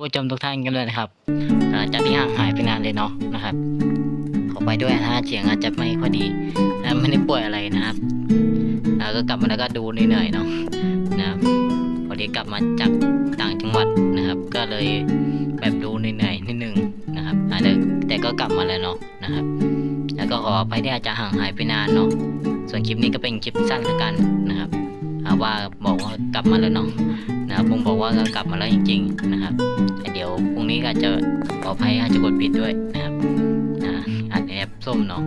ผู้ชมทุกท่านกันเลยนะครับหลังจากที่ห่างหายไปนานเลยเนาะนะครับ ขอไปด้วยนะเสียงอาจจะไม่ค่อยดีนะไม่ได้ป่วยอะไรนะครับแล้วก็กลับมาแล้วก็ดูเหนื่อยๆเนาะนะครับพอดีกลับมาจากต่างจังหวัดนะครับ ก็เลยแบบดูเหนื่อยๆนิดนึงนะครับอาจจะแต่ก็กลับมาแล้วเนาะนะครับ แล้วก็ขออภัยที่อาจจะห่างหายไปนานเนาะส่วนคลิปนี้ก็เป็นคลิปสั้นละกันนะครับว่าบอกว่ากลับมาแล้วเนาะนะครับผมบอกว่าก็กลับมาแล้วจริง ๆ นะครับ ออภัยอาจจะกดผิดด้วยนะครับอ่าอาจจะแอปส้มเนาะ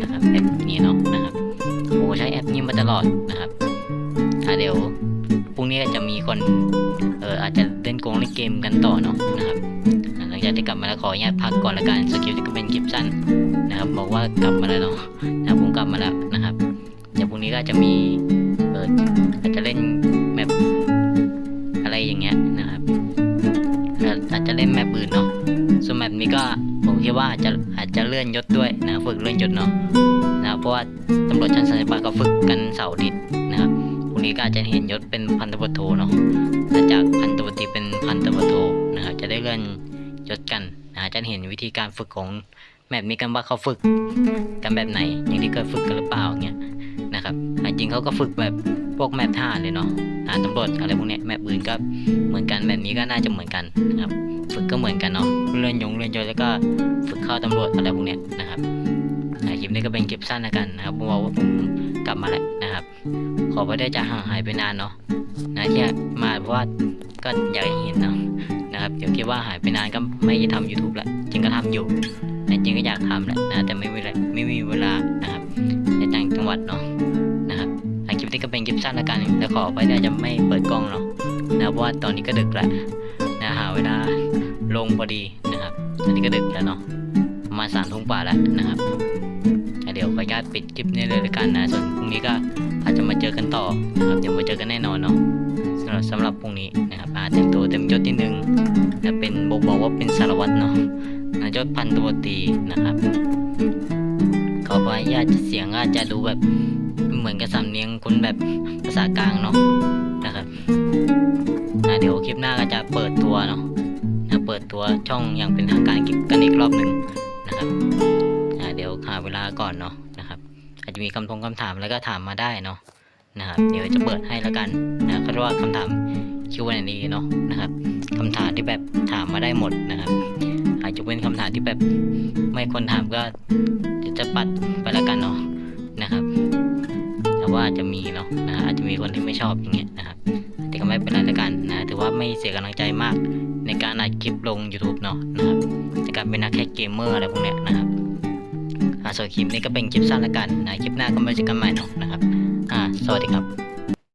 นะครับแอปนี้เนาะนะครับโอ้ใช้แอปนี้มาตลอดนะครับอ่าเดี๋ยวพรุ่งนี้อาจจะมีคนเอออาจจะเล่นโกงเล่นเกมกันต่อเนาะนะครับอ่าหลังจากที่กลับมาแล้วขออนุญาตพักก่อนละกันสคริปต์ก็เป็นคลิปสั้นนะครับบอกว่ากลับมาแล้วเนาะนะครับผมกลับมาแล้วนะครับเดี๋ยวพรุ่งนี้ก็อาจจะมีเอออาจจะเล่น อาจจะเล่นแมปอื่นเนาะส่วนแมปนี้ก็ผมคิดว่าอาจจะอาจจะเลื่อนยศด้วยนะฝึกเลื่อนยศเนาะนะเพราะว่าตำรวจชั้นสันติบาลก็ฝึกกันเสาร์อาทิตย์นะครับพรุ่งนี้ก็อาจจะเห็นยศเป็นพันตำรวจโทเนาะและจากพันตำรวจตีเป็นพันตำรวจโทนะครับจะได้เลื่อนยศกันนะจะเห็นวิธีการฝึกของแมปนี้กันว่าเขาฝึกกันแบบไหน อย่างที่เคยฝึกกันหรือเปล่าเงี้ยนะครับแต่จริงเขาก็ฝึกแบบ พวกแมปท่าเลยเนาะทหารตำรวจอะไรพวกเนี้ยแมปอื่นก็เหมือนกันแบบนี้ก็น่าจะเหมือนกันนะครับ ฝึกก็เหมือนกันเนาะเรียนยงเรียนยศแล้วก็ฝึกเข้าตำรวจอะไรพวกเนี้ยนะครับคลิปนี้ก็เป็นคลิปสั้นล้วกันนะครับผมบอกว่าผมกลับมาแล้วนะครับ ขอไ่ได้จะห่างหายไปนานเนาะนะที่มาเพราะว่าก็อยากเห็นเนาะนะครับเดี๋ยวคิดว่าหายไปนานก็ไม่ได้ทำ YouTube แล้วจริงก็ทำอยู่แต่จริงก็อยากทำแหละนะแต่ไม่มีเวลาไม่มีเวลานะครับในต่างจังหวัดเนาะ ปนี้ก็เป็นคลิปสั้นล้วกันแล้วขอไปได้จะไม่เปิดกล้องเนาะนะเพราะว่าตอนนี้ก็ดึกแล้วนะหาเวลาลงพอดีนะครับตอนนี้ก็ดึกแล้วเนาะมาสามทุ่มกว่าแล้วนะครับเดี๋ยวขออนุญาตปิดคลิปนี้เลยละกันนะส่วนพรุ่งนี้ก็อาจจะมาเจอกันต่อนะครับเดี๋ยวมาเจอกันแน่นอนเนาะสำหรับสำหรับพรุ่งนี้นะครับอาจแต่งตัวเต็มยศที่หนึ่งนะเป็นบอกบอกว่าเป็นสารวัตรเนาะนะยศพันตัวตีนะครับขออนุญาตเสียงอาจจะดูแบบ เหมือนกับสำเนียงคนแบบภาษากลางเนาะนะครับนะเดี๋ยวคลิปหน้าก็จะเปิดตัวเนาะนะเปิดตัวช่องอย่างเป็นทางการกันอีกรอบหนึ่งนะครับนะเดี๋ยวหาเวลาก่อนเนาะนะครับอาจจะมีคำทงคำถามแล้วก็ถามมาได้เนาะนะครับ เดี๋ยวจะเปิดให้แล้วกันนะเขาเรียกว่าคำถาม Q&A เนาะนะครับคำถามที่แบบถามมาได้หมดนะครับ อาจจะเป็นคำถามที่แบบไม่คนถามก็จะปัดไปแล้วกันเนาะ แต่ว่าอาจจะมีเนาะนะอาจจะมีคนที่ไม่ชอบอย่างเงี้ยนะครับแต่ก็ไม่เป็นไรละกันนะถือว่าไม่เสียกำลังใจมาก ในการอัดคลิปลง YouTube เนาะนะครับในการเป็นนักแคสเกมเมอร์อะไรพวกเนี้ยนะครับอ่าส่วนคลิปนี้ก็เป็นคลิปสั้นละกันนะคลิปหน้าก็มาเจอกันใหม่เนาะนะครับ อ่า สวัสดีครับ